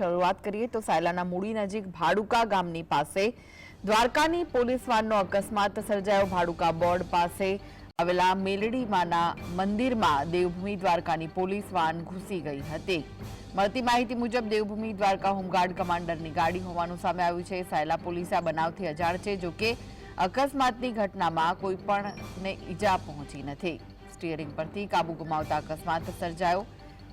શરૂઆત કરીએ તો સાયલાના મૂડી નજીક ભાડુકા ગામની પાસે દ્વારકાની પોલીસ વાનનો અકસ્માત સર્જાયો. ભાડુકા બોર્ડ પાસે આવેલા મેલડીમાના મંદિરમાં દેવભૂમિ દ્વારકાની પોલીસ વાન ઘૂસી ગઈ હતી. મળતી માહિતી મુજબ દેવભૂમિ દ્વારકા હોમગાર્ડ કમાન્ડરની ગાડી હોવાનું સામે આવ્યું છે. સાયલા પોલીસે આ બનાવથી અજાણ છે જોકે અકસ્માતની ઘટનામાં કોઈ પણને ઈજા પહોંચી નથી. સ્ટીયરિંગ પરથી કાબુ ગુમાવતા અકસ્માત સર્જાયો.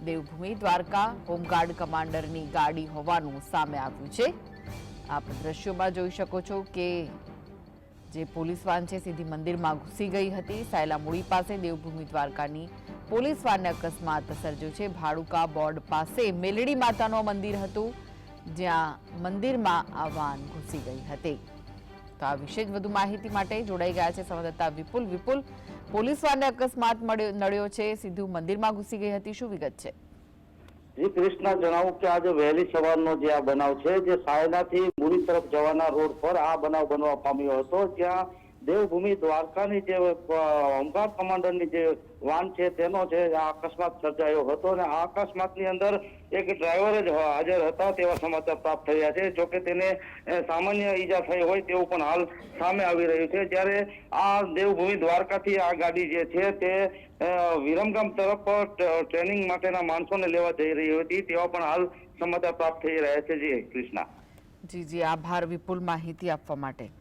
દેવભૂમિ દ્વારકા હોમગાર્ડ કમાન્ડરની ગાડી હોવાનું સામે આવ્યું છે. આપ દ્રશ્યોમાં જોઈ શકો છો કે જે પોલીસ વાન છે, સીધી મંદિરમાં ઘૂસી ગઈ હતી. સાયલા મૂળી પાસે દેવભૂમિ દ્વારકાની પોલીસ વાનને અકસ્માત સર્જ્યો છે. ભાડુકા બોર્ડ પાસે મેલડી માતાનું મંદિર હતું, જ્યાં મંદિરમાં આ વાન ઘૂસી ગઈ હતી. તો આ વિશે જ વધુ માહિતી માટે જોડાઈ ગયા છે સંવાદદાતા વિપુલ. વિપુલ, પોલીસ વાનને અકસ્માત મળ્યો નડ્યો છે. સીધું મંદિરમાં ઘૂસી ગઈ હતી. શું વિગત છે? જી કૃષ્ણ જણાવું કે આજે વહેલી સવારનો જે આ બનાવ છે, જે સાયલાથી મુરી તરફ જવાના રોડ પર આ બનાવ બનવા પામ્યો હતો, જ્યાં દેવભૂમિ દ્વારકાની જે હોમગાર્ડ કમાન્ડરની જે વાન છે તેનો છે, આ અકસ્માત સર્જાયો હતો અને આ અકસ્માતની અંદર એક ડ્રાઈવર જ હાજર હતા તેવા સમાચાર પ્રાપ્ત થયા છે. જોકે તેને સામાન્ય ઈજા થઈ હોય તેવું પણ હાલ સામે આવી રહ્યું છે. જ્યારે આ દેવભૂમિ દ્વારકાથી આ ગાડી જે છે તે વિરમગામ તરફ ટ્રેનિંગ માટેના માણસોને લેવા જઈ રહી હતી તેવા પણ હાલ સમાચાર પ્રાપ્ત થઈ રહ્યા છે. જી, કૃષ્ણા. જી જી. આભાર. વિપુલ માહિતી આપવા માટે.